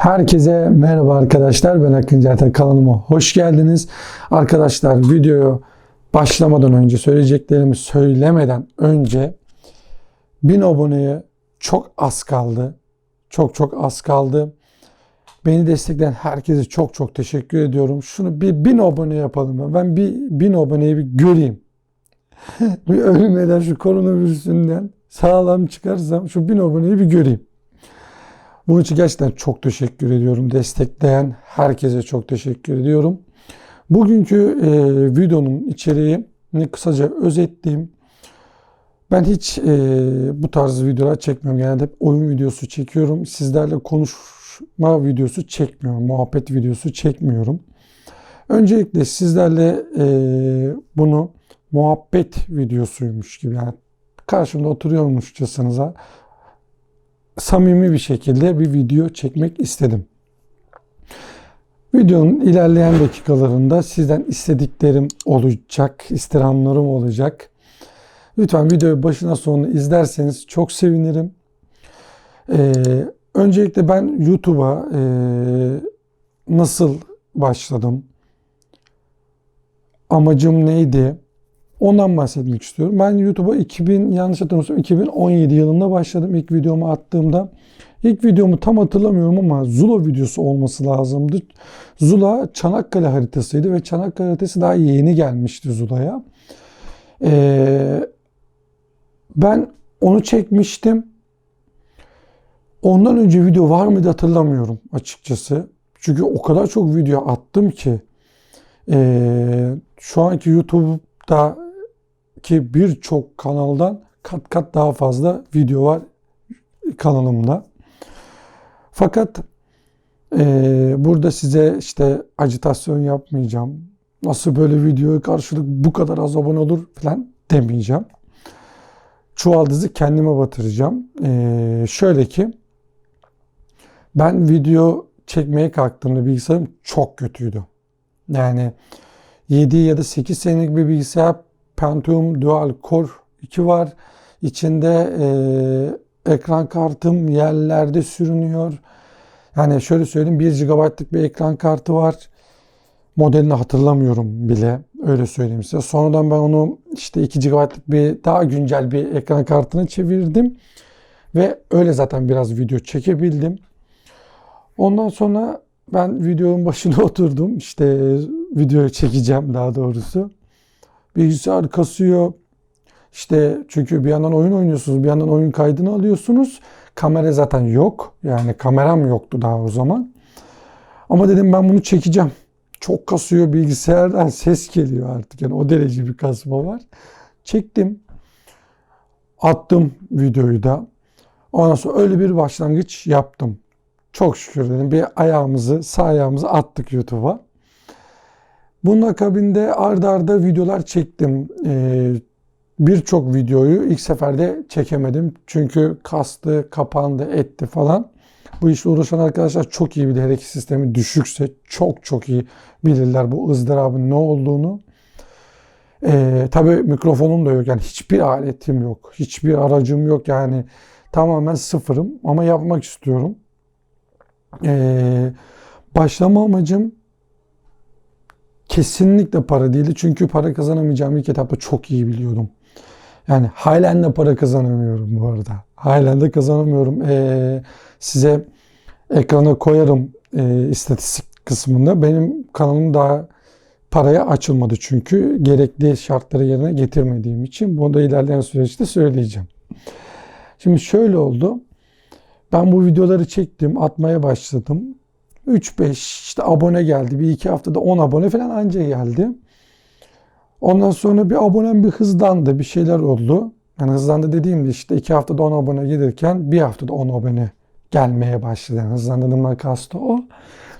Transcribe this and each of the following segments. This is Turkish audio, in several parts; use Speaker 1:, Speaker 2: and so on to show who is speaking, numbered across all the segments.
Speaker 1: Herkese merhaba arkadaşlar. Ben Akın Cater kanalıma hoş geldiniz. Arkadaşlar videoya başlamadan önce söyleyeceklerimi söylemeden önce 1000 aboneye çok az kaldı. Çok çok az kaldı. Beni destekleyen herkese çok çok teşekkür ediyorum. Şunu bir 1000 abone yapalım. Ben bir 1000 aboneyi bir göreyim. bir ölmeden şu koronavirüsünden sağlam çıkarsam şu 1000 aboneyi bir göreyim. Bunun için gerçekten çok teşekkür ediyorum. Destekleyen herkese çok teşekkür ediyorum. Bugünkü e, videonun içeriğini kısaca özetleyeyim. Ben hiç e, bu tarz videolar çekmiyorum. Genelde hep oyun videosu çekiyorum. Sizlerle konuşma videosu çekmiyorum. Muhabbet videosu çekmiyorum. Öncelikle sizlerle e, bunu muhabbet videosuymuş gibi yani karşımda oturuyormuşçasınıza samimi bir şekilde bir video çekmek istedim. Videonun ilerleyen dakikalarında sizden istediklerim olacak, istirhamlarım olacak. Lütfen videoyu başına sonuna izlerseniz çok sevinirim. Ee, öncelikle ben YouTube'a e, nasıl başladım? Amacım neydi? Ondan bahsetmek istiyorum. Ben YouTube'a 2000 yanlış hatırlamıyorsam 2017 yılında başladım ilk videomu attığımda. İlk videomu tam hatırlamıyorum ama Zula videosu olması lazımdı. Zula Çanakkale haritasıydı ve Çanakkale haritası daha yeni gelmişti Zula'ya. Ee, ben onu çekmiştim. Ondan önce video var mıydı hatırlamıyorum açıkçası. Çünkü o kadar çok video attım ki e, şu anki YouTube'da ki birçok kanaldan kat kat daha fazla video var kanalımda. Fakat e, burada size işte acitasyon yapmayacağım. Nasıl böyle videoya karşılık bu kadar az abone olur falan demeyeceğim. Çuvaldızı kendime batıracağım. E, şöyle ki ben video çekmeye kalktığımda bilgisayarım çok kötüydü. Yani 7 ya da 8 senelik bir bilgisayar Pentium Dual Core 2 var. İçinde e, ekran kartım yerlerde sürünüyor. Yani şöyle söyleyeyim 1 GB'lık bir ekran kartı var. Modelini hatırlamıyorum bile. Öyle söyleyeyim size. Sonradan ben onu işte 2 GB'lık bir daha güncel bir ekran kartına çevirdim. Ve öyle zaten biraz video çekebildim. Ondan sonra ben videonun başına oturdum. İşte video çekeceğim daha doğrusu. Bilgisayar kasıyor. İşte çünkü bir yandan oyun oynuyorsunuz, bir yandan oyun kaydını alıyorsunuz. Kamera zaten yok. Yani kameram yoktu daha o zaman. Ama dedim ben bunu çekeceğim. Çok kasıyor bilgisayardan ses geliyor artık. Yani o derece bir kasma var. Çektim. Attım videoyu da. Ondan sonra öyle bir başlangıç yaptım. Çok şükür dedim. Bir ayağımızı, sağ ayağımızı attık YouTube'a. Bunun akabinde ardarda arda videolar çektim. Ee, Birçok videoyu ilk seferde çekemedim. Çünkü kastı, kapandı, etti falan. Bu işle uğraşan arkadaşlar çok iyi bilir. Her iki sistemi düşükse çok çok iyi bilirler bu ızdırabın ne olduğunu. Ee, tabii mikrofonum da yok. Yani hiçbir aletim yok. Hiçbir aracım yok. Yani tamamen sıfırım ama yapmak istiyorum. Ee, başlama amacım kesinlikle para değildi. Çünkü para kazanamayacağımı ilk etapta çok iyi biliyordum. Yani halen de para kazanamıyorum bu arada. Halen de kazanamıyorum. Ee, size ekrana koyarım e, istatistik kısmında. Benim kanalım daha paraya açılmadı çünkü gerekli şartları yerine getirmediğim için. Bunu da ilerleyen süreçte söyleyeceğim. Şimdi şöyle oldu. Ben bu videoları çektim, atmaya başladım. 3-5 işte abone geldi. Bir iki haftada 10 abone falan anca geldi. Ondan sonra bir abonem bir hızlandı. Bir şeyler oldu. Yani hızlandı dediğimde işte iki haftada 10 abone gelirken bir haftada 10 abone gelmeye başladı. Yani hızlandığımdan kastı o.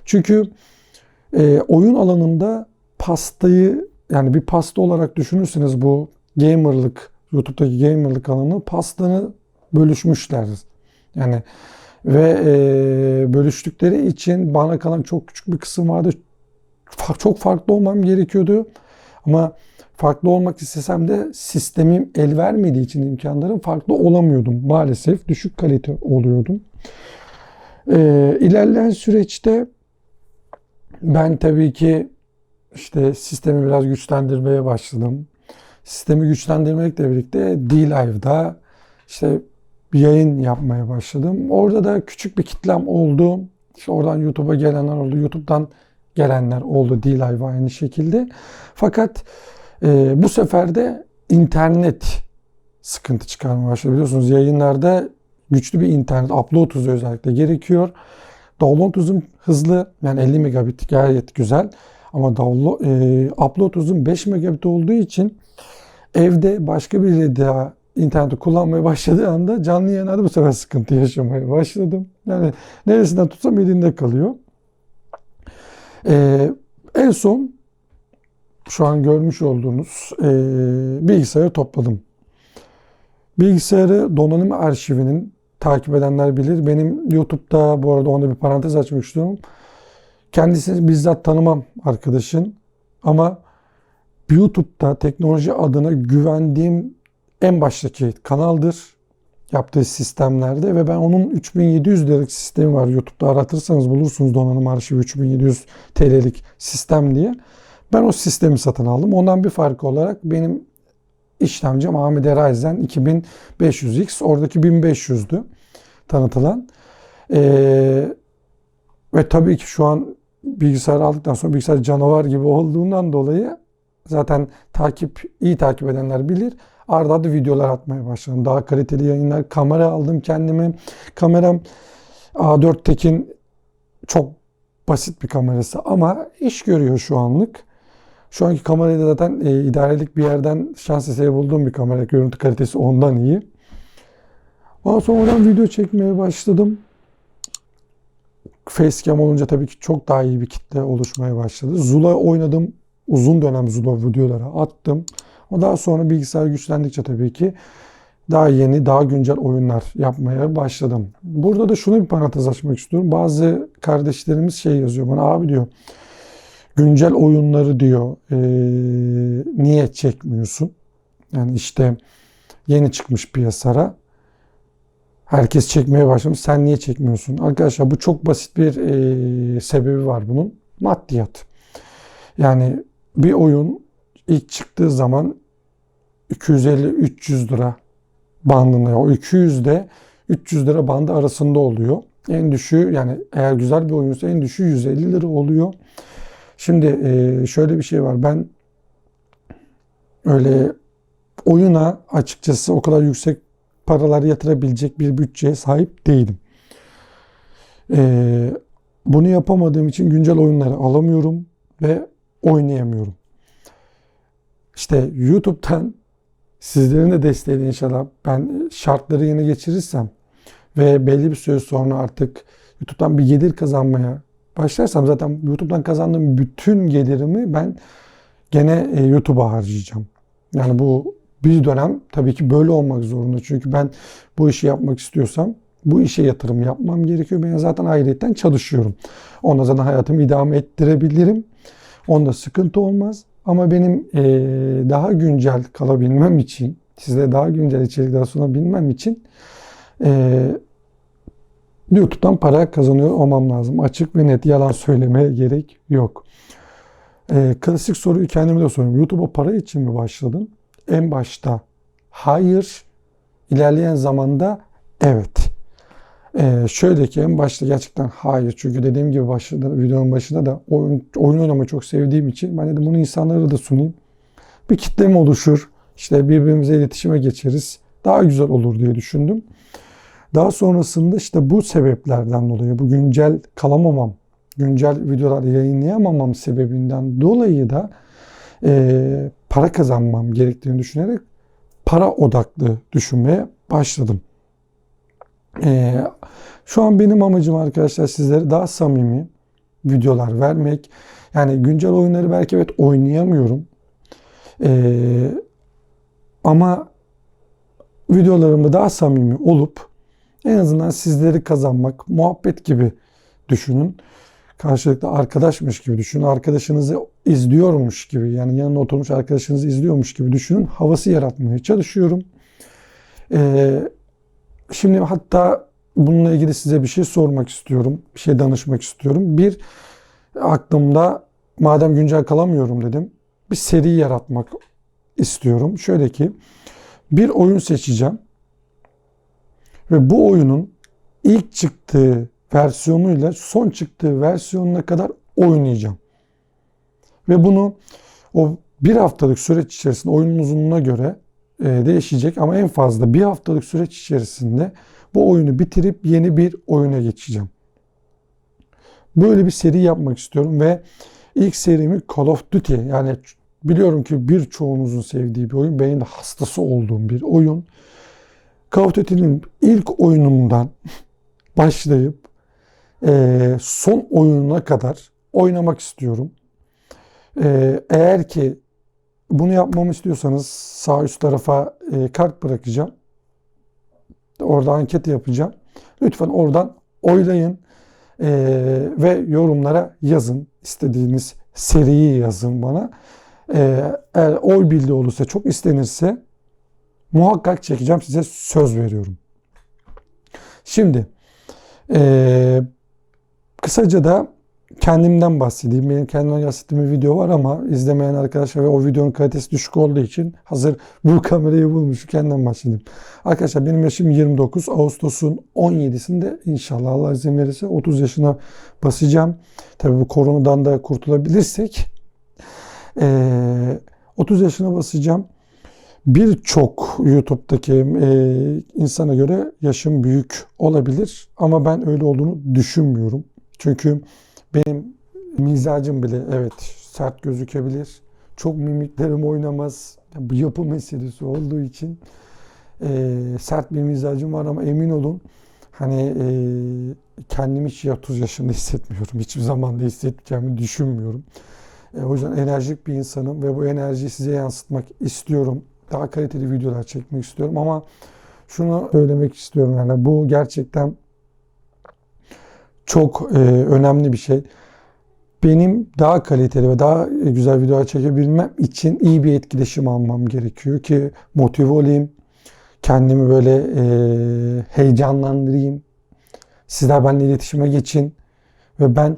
Speaker 1: Çünkü e, oyun alanında pastayı yani bir pasta olarak düşünürseniz bu gamerlık YouTube'daki gamerlık alanı pastanı bölüşmüşler. Yani ve e, bölüştükleri için bana kalan çok küçük bir kısım vardı. Çok farklı olmam gerekiyordu. Ama farklı olmak istesem de sistemim el vermediği için imkanlarım farklı olamıyordum. Maalesef düşük kalite oluyordum. Ee, ilerleyen süreçte ben tabii ki işte sistemi biraz güçlendirmeye başladım. Sistemi güçlendirmekle birlikte D-Live'da işte bir yayın yapmaya başladım. Orada da küçük bir kitlem oldu. İşte oradan YouTube'a gelenler oldu. YouTube'dan gelenler oldu D-Live aynı şekilde. Fakat e, bu sefer de internet sıkıntı çıkarmaya başladı. Biliyorsunuz yayınlarda güçlü bir internet, upload hızı özellikle gerekiyor. Download hızım hızlı, yani 50 megabit gayet güzel. Ama download, e, upload hızım 5 megabit olduğu için evde başka biri daha interneti kullanmaya başladığı anda canlı yayınlarda bu sefer sıkıntı yaşamaya başladım. Yani neresinden tutsam elinde kalıyor. Ee, en son şu an görmüş olduğunuz e, bilgisayarı topladım. Bilgisayarı donanım arşivinin takip edenler bilir. Benim YouTube'da bu arada onda bir parantez istiyorum. Kendisini bizzat tanımam arkadaşın ama YouTube'da teknoloji adına güvendiğim en baştaki kanaldır yaptığı sistemlerde ve ben onun 3700 liralık sistemi var. YouTube'da aratırsanız bulursunuz donanım arşivi 3700 TL'lik sistem diye. Ben o sistemi satın aldım. Ondan bir farkı olarak benim işlemcim AMD Ryzen 2500X. Oradaki 1500'dü tanıtılan. Ee, ve tabii ki şu an bilgisayar aldıktan sonra bilgisayar canavar gibi olduğundan dolayı zaten takip iyi takip edenler bilir. Arda arda videolar atmaya başladım. Daha kaliteli yayınlar. Kamera aldım kendime. Kameram A4 Tekin çok basit bir kamerası ama iş görüyor şu anlık. Şu anki kamerayı da zaten e, idarelik bir yerden şans eseri bulduğum bir kamera. Görüntü kalitesi ondan iyi. Ondan sonradan video çekmeye başladım. Facecam olunca tabii ki çok daha iyi bir kitle oluşmaya başladı. Zula oynadım. Uzun dönem Zula videolara attım. Ama daha sonra bilgisayar güçlendikçe tabii ki daha yeni, daha güncel oyunlar yapmaya başladım. Burada da şunu bir parantez açmak istiyorum. Bazı kardeşlerimiz şey yazıyor bana abi diyor güncel oyunları diyor e, niye çekmiyorsun? Yani işte yeni çıkmış piyasara. Herkes çekmeye başlamış. Sen niye çekmiyorsun? Arkadaşlar bu çok basit bir e, sebebi var bunun. Maddiyat. Yani bir oyun ilk çıktığı zaman 250-300 lira bandında. O 200 de 300 lira bandı arasında oluyor. En düşüğü yani eğer güzel bir oyunsa en düşüğü 150 lira oluyor. Şimdi e, şöyle bir şey var. Ben öyle oyuna açıkçası o kadar yüksek paralar yatırabilecek bir bütçeye sahip değilim. Ee, bunu yapamadığım için güncel oyunları alamıyorum ve oynayamıyorum. İşte YouTube'dan sizlerin de desteğiyle inşallah ben şartları yeni geçirirsem ve belli bir süre sonra artık YouTube'dan bir gelir kazanmaya başlarsam zaten YouTube'dan kazandığım bütün gelirimi ben gene e, YouTube'a harcayacağım. Yani bu bir dönem tabii ki böyle olmak zorunda. Çünkü ben bu işi yapmak istiyorsam bu işe yatırım yapmam gerekiyor. Ben zaten ayrıyetten çalışıyorum. Onda zaten hayatımı idame ettirebilirim. Onda sıkıntı olmaz. Ama benim e, daha güncel kalabilmem için, size daha güncel içerikler sunabilmem için e, YouTube'dan para kazanıyor olmam lazım. Açık ve net yalan söylemeye gerek yok. E, klasik soruyu kendime de soruyorum. YouTube'a para için mi başladın? En başta hayır, ilerleyen zamanda evet. Ee, şöyle ki en başta gerçekten hayır. Çünkü dediğim gibi başında, videonun başında da oyun, oyun oynamayı çok sevdiğim için ben dedim bunu insanlara da sunayım. Bir kitlem oluşur. İşte birbirimize iletişime geçeriz. Daha güzel olur diye düşündüm. Daha sonrasında işte bu sebeplerden dolayı bu güncel kalamamam, güncel videolar yayınlayamamam sebebinden dolayı da e, para kazanmam gerektiğini düşünerek para odaklı düşünmeye başladım. Ee, şu an benim amacım arkadaşlar sizlere daha samimi videolar vermek. Yani güncel oyunları belki evet oynayamıyorum. Ee, ama videolarımda daha samimi olup en azından sizleri kazanmak, muhabbet gibi düşünün. Karşılıklı arkadaşmış gibi düşünün. Arkadaşınızı izliyormuş gibi yani yanına oturmuş arkadaşınızı izliyormuş gibi düşünün. Havası yaratmaya çalışıyorum. Ee, şimdi hatta bununla ilgili size bir şey sormak istiyorum. Bir şey danışmak istiyorum. Bir aklımda madem güncel kalamıyorum dedim. Bir seri yaratmak istiyorum. Şöyle ki bir oyun seçeceğim. Ve bu oyunun ilk çıktığı versiyonuyla son çıktığı versiyonuna kadar oynayacağım. Ve bunu o bir haftalık süreç içerisinde oyunun uzunluğuna göre değişecek ama en fazla bir haftalık süreç içerisinde bu oyunu bitirip yeni bir oyuna geçeceğim. Böyle bir seri yapmak istiyorum ve ilk serimi Call of Duty yani biliyorum ki birçoğunuzun sevdiği bir oyun. Benim de hastası olduğum bir oyun. Call of Duty'nin ilk oyunundan başlayıp e, son oyununa kadar oynamak istiyorum. E, eğer ki bunu yapmamı istiyorsanız sağ üst tarafa e, kart bırakacağım. Orada anket yapacağım. Lütfen oradan oylayın e, ve yorumlara yazın. İstediğiniz seriyi yazın bana. E, eğer oy birliği olursa çok istenirse muhakkak çekeceğim size söz veriyorum. Şimdi kısaca da kendimden bahsedeyim. Benim kendimden bahsettiğim bir video var ama izlemeyen arkadaşlar ve o videonun kalitesi düşük olduğu için hazır bu kamerayı bulmuş kendimden bahsedeyim. Arkadaşlar benim yaşım 29. Ağustos'un 17'sinde inşallah Allah izin verirse 30 yaşına basacağım. Tabii bu koronadan da kurtulabilirsek e, 30 yaşına basacağım. Birçok YouTube'daki e, insana göre yaşım büyük olabilir ama ben öyle olduğunu düşünmüyorum. Çünkü benim mizacım bile evet sert gözükebilir. Çok mimiklerim oynamaz. Bu yapı meselesi olduğu için e, sert bir mizacım var ama emin olun hani e, kendimi hiç 30 yaşında hissetmiyorum. Hiçbir zaman da hissedeceğimi düşünmüyorum. E, o yüzden enerjik bir insanım ve bu enerjiyi size yansıtmak istiyorum. Daha kaliteli videolar çekmek istiyorum ama şunu söylemek istiyorum yani bu gerçekten çok e, önemli bir şey. Benim daha kaliteli ve daha güzel videolar çekebilmem için iyi bir etkileşim almam gerekiyor ki motive olayım. Kendimi böyle e, heyecanlandırayım. Sizler benimle iletişime geçin. Ve ben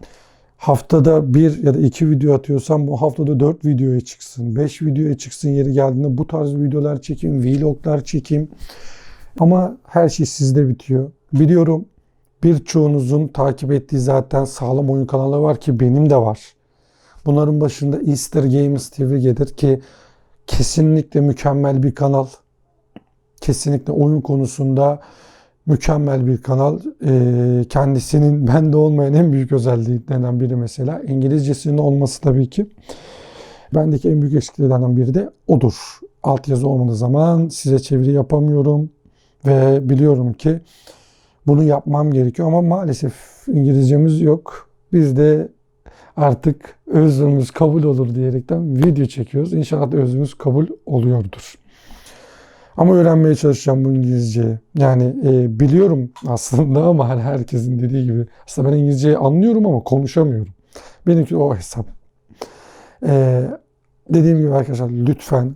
Speaker 1: haftada bir ya da iki video atıyorsam bu haftada dört videoya çıksın. Beş videoya çıksın yeri geldiğinde bu tarz videolar çekeyim, vloglar çekeyim. Ama her şey sizde bitiyor. Biliyorum birçoğunuzun takip ettiği zaten sağlam oyun kanalı var ki benim de var. Bunların başında Easter Games TV gelir ki kesinlikle mükemmel bir kanal. Kesinlikle oyun konusunda mükemmel bir kanal. Ee, kendisinin bende olmayan en büyük özelliklerinden biri mesela İngilizcesinin olması tabii ki. Bendeki en büyük eksikliklerden biri de odur. Altyazı olmadığı zaman size çeviri yapamıyorum ve biliyorum ki bunu yapmam gerekiyor ama maalesef İngilizcemiz yok. Biz de artık özlüğümüz kabul olur diyerekten video çekiyoruz. İnşallah özlüğümüz kabul oluyordur. Ama öğrenmeye çalışacağım bu İngilizceyi. Yani e, biliyorum aslında ama hani herkesin dediği gibi. Aslında ben İngilizceyi anlıyorum ama konuşamıyorum. Benimki o hesap. E, dediğim gibi arkadaşlar lütfen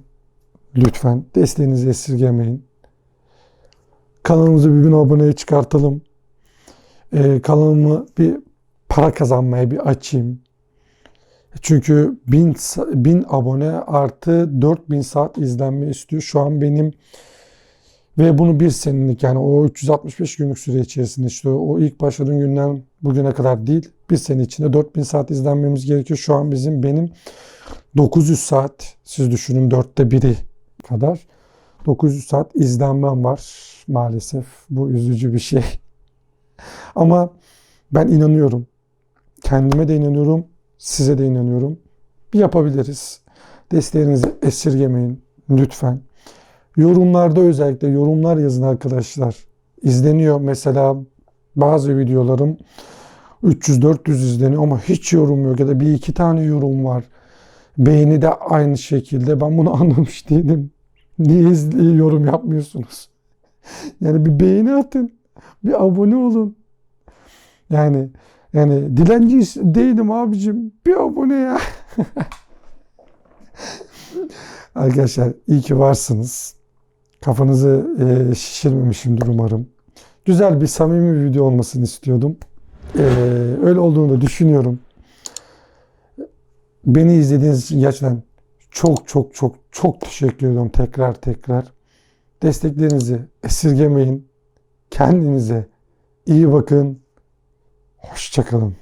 Speaker 1: lütfen desteğinizi esirgemeyin. Kanalımızı bir bin aboneye çıkartalım. Ee, kanalımı bir para kazanmaya bir açayım. Çünkü bin, bin abone artı 4000 saat izlenme istiyor. Şu an benim ve bunu bir senelik yani o 365 günlük süre içerisinde işte o ilk başladığım günden bugüne kadar değil bir sene içinde 4000 saat izlenmemiz gerekiyor. Şu an bizim benim 900 saat siz düşünün dörtte biri kadar 900 saat izlenmem var maalesef. Bu üzücü bir şey. Ama ben inanıyorum. Kendime de inanıyorum. Size de inanıyorum. Yapabiliriz. Desteğinizi esirgemeyin lütfen. Yorumlarda özellikle yorumlar yazın arkadaşlar. İzleniyor mesela bazı videolarım 300-400 izleniyor ama hiç yorum yok ya da bir iki tane yorum var. Beğeni de aynı şekilde. Ben bunu anlamış değilim. Niye yorum yapmıyorsunuz? Yani bir beğeni atın. Bir abone olun. Yani yani dilenci değilim abicim. Bir abone ya. Arkadaşlar iyi ki varsınız. Kafanızı e, şişirmemişimdir umarım. güzel bir samimi bir video olmasını istiyordum. Ee, öyle olduğunu da düşünüyorum. Beni izlediğiniz için gerçekten çok çok çok çok teşekkür ediyorum tekrar tekrar. Desteklerinizi esirgemeyin. Kendinize iyi bakın. Hoşçakalın.